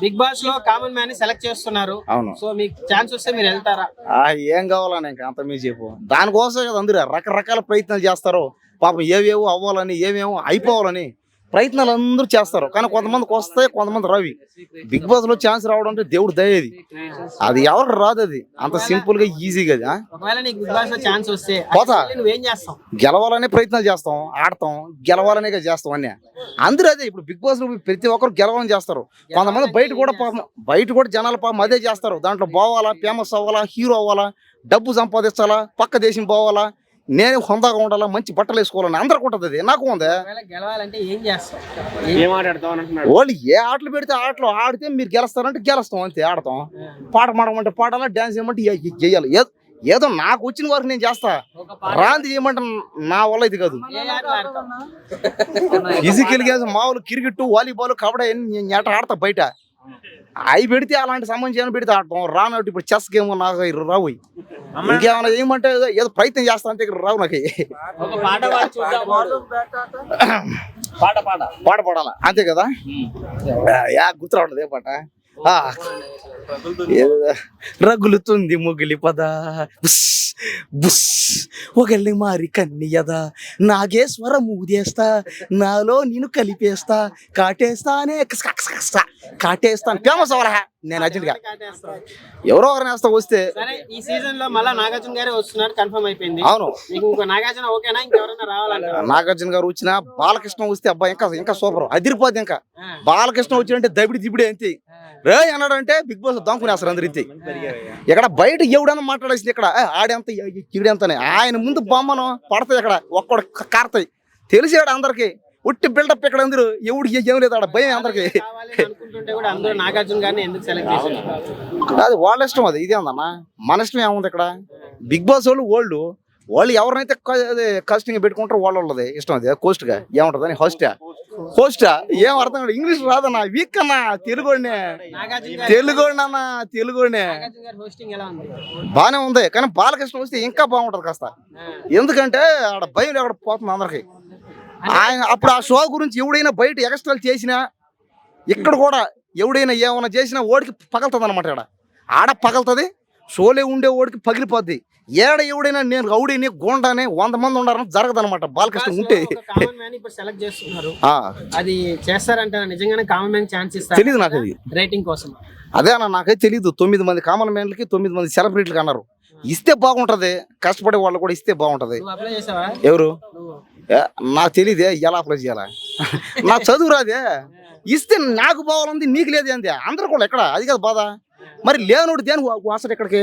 Big బాస్లో common man select చేస్తున్నారు. అవును. సో మీకు ఛాన్స్ వస్తే మీరు వెళ్తారా? ఏం కావాలని ఇంకా అంత మీ చెప్పు. దానికోసం కదా అందరూ రకరకాల ప్రయత్నాలు చేస్తారు. పాపం ఏవేవో అవ్వాలని ఏమేమో అయిపోవాలని ప్రయత్నాలు అందరూ చేస్తారు. కానీ కొంతమందికి వస్తాయి కొంతమంది రవి బిగ్ బాస్లో ఛాన్స్ రావడం అంటే దేవుడు దయేది అది ఎవరికి రాదు అది. అంత సింపుల్గా ఈజీగా పోతా. గెలవాలనే ప్రయత్నాలు చేస్తాం ఆడతాం గెలవాలనే చేస్తాం అన్నీ. అందరూ అదే ఇప్పుడు బిగ్ బాస్లో ప్రతి ఒక్కరు గెలవాలని చేస్తారు. కొంతమంది బయట కూడా పాపం బయట కూడా జనాల పాపం అదే చేస్తారు. దాంట్లో పోవాలా ఫేమస్ అవ్వాలా హీరో అవ్వాలా డబ్బు సంపాదించాలా పక్క దేశం పోవాలా నేను హొందాగా ఉండాలా? మంచి బట్టలు వేసుకోవాలని అందరికి ఉంటుంది అది. నాకు ఉంది. గెలవాలంటే ఏం వాళ్ళు ఏ ఆటలు పెడితే ఆటలు ఆడితే మీరు గెలుస్తారంటే గెలుస్తాం అంతే ఆడతాం. పాట పాడమంటే పాడాలా డ్యాన్స్ చేయమంటే చేయాలి. ఏదో ఏదో నాకు వచ్చిన వరకు నేను చేస్తా. రాంది చేయమంటే నా వల్ల ఇది కాదు. ఫిజికల్ గేమ్స్ మామూలు క్రికెట్ వాలీబాల్ కబడ్డీ అన్ని నేట ఆడతా బయట. అవి పెడితే అలాంటి సంబంధించిన పెడితే ఆడతాం. రానట్టు ఇప్పుడు చెస్ గేమ్ నాకు రావు. ఇంకేమైనా ఏమంటే ఏదో- ప్రయత్నం చేస్తా అంతే ఇక్కడ రావు నాకు. పాట పాట పాడాలా? అంతే కదా? యా గుర్తు రావట్లేదు ఏ పాట? రగులుతుంది ముగిలి పద. బుస్ బుస్. ఒకళ్ళని మారి కన్నియదా? నాగేశ్వర మూదేస్తా నాలో నేను కలిపేస్తా. కాటేస్తానే. కాటేస్తాను. ఫేమస్ అవరా నేను అర్జెంట్గా. ఎవరో ఒకరిని వేస్తా వస్తే ఈ సీజన్లో మళ్ళా నాగార్జున గారే వస్తున్నారు కన్ఫర్మ్ అయిపోయింది. అవును. నాగార్జున ఓకేనా? ఇంకెవరైనా రావాలంటారా? నాగార్జున గారు వచ్చినా బాలకృష్ణ వస్తే అబ్బాయి ఇంకా ఇంకా సూపర్. అదిరిపోద్ది ఇంకా. బాలకృష్ణ వచ్చినంటే దబిడి దిబిడి అంతే. రే అన్నాడంటే బిగ్ బాస్ దాంకునేస్తారు అందరు ఇంతే. ఇక్కడ బయట ఎవడన్నా మాట్లాడేసింది ఇక్కడ ఆడెంత ఈడెంతనే? ఆయన ముందు బొమ్మను పడతాయి ఇక్కడ ఒక్కడు కారతాయి. తెలిసాడు అందరికి. ఉట్టి బిల్డప్ ఇక్కడ అందరూ. ఎవడు ఏం లేదు ఆడ భయం అందరికి. అది వాళ్ళ ఇష్టం అది ఇదే ఉందన్న మన ఇష్టం ఏముంది ఇక్కడ? బిగ్ బాస్ వాళ్ళు వాళ్ళు వాళ్ళు ఎవరినైతే కాస్టింగ్ పెట్టుకుంటారో వాళ్ళ వాళ్ళది. ఇష్టం అది కోస్ట్గా. ఏముంటది అని హోస్టా హోస్టా ఏం అర్థం కాదు. ఇంగ్లీష్ రాదన్నా వీక్ అన్నా తెలుగునే గారు తెలుగునే ఉంది? బానే ఉంది కానీ బాలకృష్ణ వస్తే ఇంకా బాగుంటది కాస్త. ఎందుకంటే ఆడ భయం ఎక్కడ పోతుంది అందరికి. ఆయన అప్పుడు ఆ షో గురించి ఎవడైనా బయట ఎక్స్ట్రాలు చేసినా ఇక్కడ కూడా ఎవడైనా ఏమైనా చేసినా ఓడికి పగలుతుంది అనమాట ఇక్కడ ఆడ పగలుతుంది షోలే ఉండే ఓడికి పగిలిపోద్ది. ఏడ ఎవడైనా నేను రౌడీని గోండాని వంద మంది ఉండాలని జరగదనమాట బాలకృష్ణ ఉంటే. సెలెక్ట్ చేస్తున్నారు. అది చేస్తారంటారా నిజంగానే కామన్ మ్యాన్ ఛాన్స్ ఇస్తారు? తెలీదు నాకు అది రేటింగ్ కోసం. అదే అన్న నాకైతే తెలీదు. తొమ్మిది మంది కామన్ మ్యాన్లకి తొమ్మిది మంది సెలబ్రిటీలకి అన్నారు. ఇస్తే బాగుంటది. కష్టపడే వాళ్ళు కూడా ఇస్తే బాగుంటది. ఎవరు? నాకు తెలియదే ఎలా అప్లై చేయాలా? నా చదువు రాదే. ఇస్తే నాకు బావాలంది నీకు లేదు అంది అందరు కూడా ఎక్కడ? అది కదా బాధ. మరి లేనోడు దేని వాసన ఇక్కడికి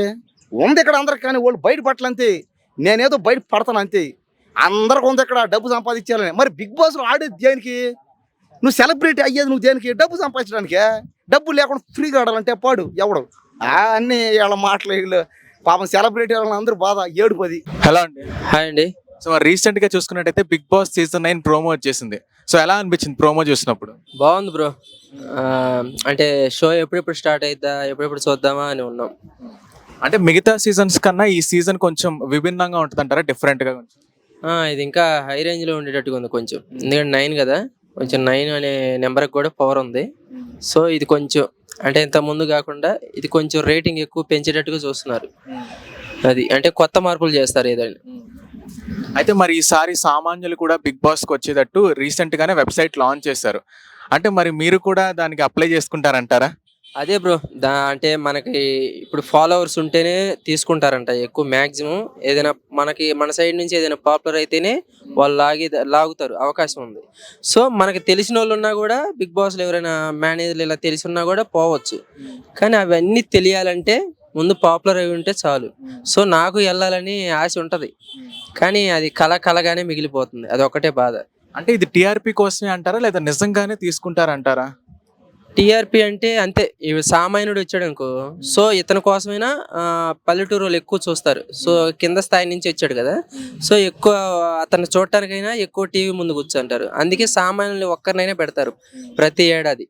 ఉంది ఇక్కడ అందరికి కానీ వాళ్ళు బయట పట్టలంతే నేనేదో బయట పడతాను అంతే. అందరికి ఉంది ఇక్కడ డబ్బు సంపాదించాలని. మరి బిగ్ బాస్లో ఆడేది దేనికి? నువ్వు సెలబ్రిటీ అయ్యేది నువ్వు దేనికి? డబ్బు సంపాదించడానికే. డబ్బు లేకుండా ఫ్రీగా ఆడాలంటే పాడు ఎవడు? అన్ని వీళ్ళ మాటలు వీళ్ళు పాపం సెలబ్రిటీ అందరూ బాధ ఏడుపది హలో అండి. హాయ్ అండి. సో రీసెంట్గా చూసుకున్నట్టయితే Bigg Boss season nine promo వచ్చేసింది. సో ఎలా అనిపించింది ప్రోమో చూసినప్పుడు? బాగుంది బ్రో. అంటే షో ఎప్పుడెప్పుడు స్టార్ట్ అయిద్దా ఎప్పుడెప్పుడు చూద్దామా అని ఉన్నాం. అంటే మిగతా సీజన్స్ కన్నా ఈ సీజన్ కొంచెం విభిన్నంగా ఉంటుంది అంటారా డిఫరెంట్గా కొంచెం? ఆ, ఇది ఇంకా హై రేంజ్లో ఉండేటట్టుగా ఉంది కొంచెం. ఎందుకంటే నైన్ కదా. కొంచెం నైన్ అనే నెంబర్కి కూడా పవర్ ఉంది. సో ఇది కొంచెం అంటే ఇంత ముందు కాకుండా ఇది కొంచెం రేటింగ్ ఎక్కువ పెంచేటట్టుగా చూస్తున్నారు. అది అంటే కొత్త మార్పులు చేస్తారు ఏదైనా. అయితే మరి ఈసారి సామాన్యులు కూడా బిగ్ బాస్కి వచ్చేటట్టు రీసెంట్గానే వెబ్సైట్ లాంచ్ చేశారు. అంటే మరి మీరు కూడా దానికి అప్లై చేసుకుంటారంటారా? అదే బ్రో దా అంటే మనకి ఇప్పుడు ఫాలోవర్స్ ఉంటేనే తీసుకుంటారంట ఎక్కువ మ్యాక్సిమం ఏదైనా మనకి మన సైడ్ నుంచి ఏదైనా పాపులర్ అయితేనే వాళ్ళు లాగి లాగుతారు అవకాశం ఉంది. సో మనకి తెలిసిన వాళ్ళు ఉన్నా కూడా బిగ్ బాస్లో ఎవరైనా మేనేజర్లు ఇలా తెలిసి ఉన్నా కూడా పోవచ్చు. కానీ అవన్నీ తెలియాలంటే ముందు పాపులర్ అయి ఉంటే చాలు. సో నాకు వెళ్ళాలని ఆశ ఉంటుంది. కానీ అది కళ కలగానే మిగిలిపోతుంది. అది ఒకటే బాధ. అంటే ఇది టీఆర్పీ కోసమే అంటారా? లేదా నిజంగానే తీసుకుంటారంటారా? టీఆర్పీ అంటే అంతే. సామాన్యుడు వచ్చాడు అనుకో. సో ఇతని కోసమైనా పల్లెటూరు వాళ్ళు ఎక్కువ చూస్తారు. సో కింద స్థాయి నుంచి వచ్చాడు కదా. సో ఎక్కువ అతను చూడటానికైనా ఎక్కువ టీవీ ముందు కూర్చుంటారు. అందుకే సామాన్యులు ఒక్కరినైనా పెడతారు ప్రతి ఏడాది.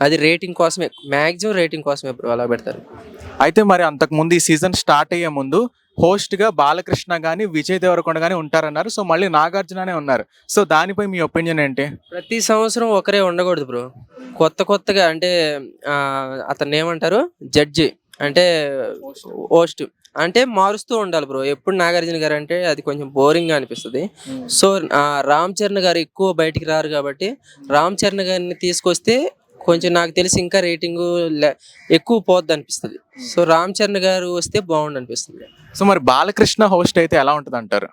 అది రేటింగ్ కోసమే. మాక్సిమం రేటింగ్ కోసమే ఇప్పుడు అలా పెడతారు. అయితే మరి అంతకు ముందు ఈ సీజన్ స్టార్ట్ అయ్యే ముందు హోస్ట్గా బాలకృష్ణ కానీ విజయ్ దేవరకొండ కానీ ఉంటారన్నారు. సో మళ్ళీ నాగార్జుననే ఉన్నారు. సో దానిపై మీ ఒపీనియన్ ఏంటి? ప్రతి సంవత్సరం ఒకరే ఉండకూడదు బ్రో. కొత్త కొత్తగా అంటే అతను అతన్ని ఏమంటారు? జడ్జి. అంటే హోస్ట్ అంటే మారుస్తూ ఉండాలి బ్రో. ఎప్పుడు నాగార్జున గారు అంటే అది కొంచెం బోరింగ్గా అనిపిస్తుంది. సో రామ్ చరణ్ గారు ఎక్కువ బయటికి రారు కాబట్టి రామ్ చరణ్ గారిని తీసుకొస్తే కొంచెం నాకు తెలిసి ఇంకా రేటింగ్ ఎక్కువ పోద్ది అనిపిస్తుంది. సో రామ్ చరణ్ గారు వస్తే బాగుండు అనిపిస్తుంది. సో మరి బాలకృష్ణ హోస్ట్ అయితే ఎలా ఉంటుంది అంటారు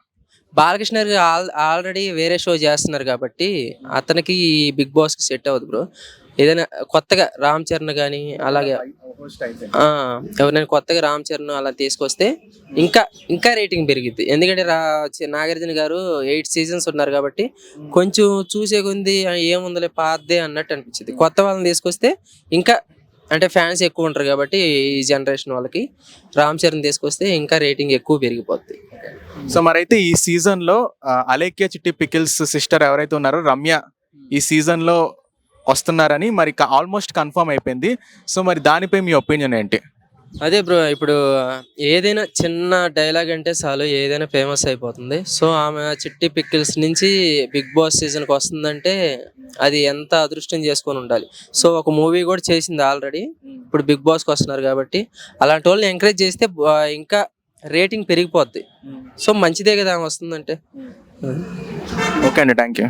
బాలకృష్ణ గారు ఆల్ ఆల్రెడీ వేరే షో చేస్తున్నారు కాబట్టి అతనికి ఈ బిగ్ బాస్కి సెట్ అవ్వదు బ్రో. ఏదైనా కొత్తగా రామ్ చరణ్ కానీ అలాగే ఆ, ఎవరైనా కొత్తగా రామ్ చరణ్ అలా తీసుకొస్తే ఇంకా ఇంకా రేటింగ్ పెరిగిద్ది. ఎందుకంటే రా నాగార్జున గారు ఎయిట్ సీజన్స్ ఉన్నారు కాబట్టి కొంచెం చూసే కొంది ఏముందలే పాతదే అన్నట్టు అనిపించింది. కొత్త వాళ్ళని తీసుకొస్తే ఇంకా అంటే ఫ్యాన్స్ ఎక్కువ ఉంటారు కాబట్టి ఈ జనరేషన్ వాళ్ళకి రామ్ చరణ్ తీసుకొస్తే ఇంకా రేటింగ్ ఎక్కువ పెరిగిపోద్ది. సో మరైతే ఈ సీజన్లో అలేఖ్య చిట్టి పికిల్స్ సిస్టర్ ఎవరైతే ఉన్నారో రమ్య ఈ సీజన్లో వస్తున్నారని మరి ఆల్మోస్ట్ కన్ఫర్మ్ అయిపోయింది. సో మరి దానిపై మీ ఒపీనియన్ ఏంటి? అదే బ్రో ఇప్పుడు ఏదైనా చిన్న డైలాగ్ అంటే చాలు ఏదైనా ఫేమస్ అయిపోతుంది. సో ఆమె చిట్టి పిక్కిల్స్ నుంచి బిగ్ బాస్ సీజన్కి వస్తుందంటే అది ఎంత అదృష్టం చేసుకొని ఉండాలి. సో ఒక మూవీ కూడా చేసింది ఆల్రెడీ. ఇప్పుడు బిగ్ బాస్కి వస్తున్నారు కాబట్టి అలాంటి వాళ్ళని ఎంకరేజ్ చేస్తే ఇంకా రేటింగ్ పెరిగిపోద్ది. సో మంచిదే కదా ఆమె వస్తుందంటే. ఓకే అండి థ్యాంక్ యూ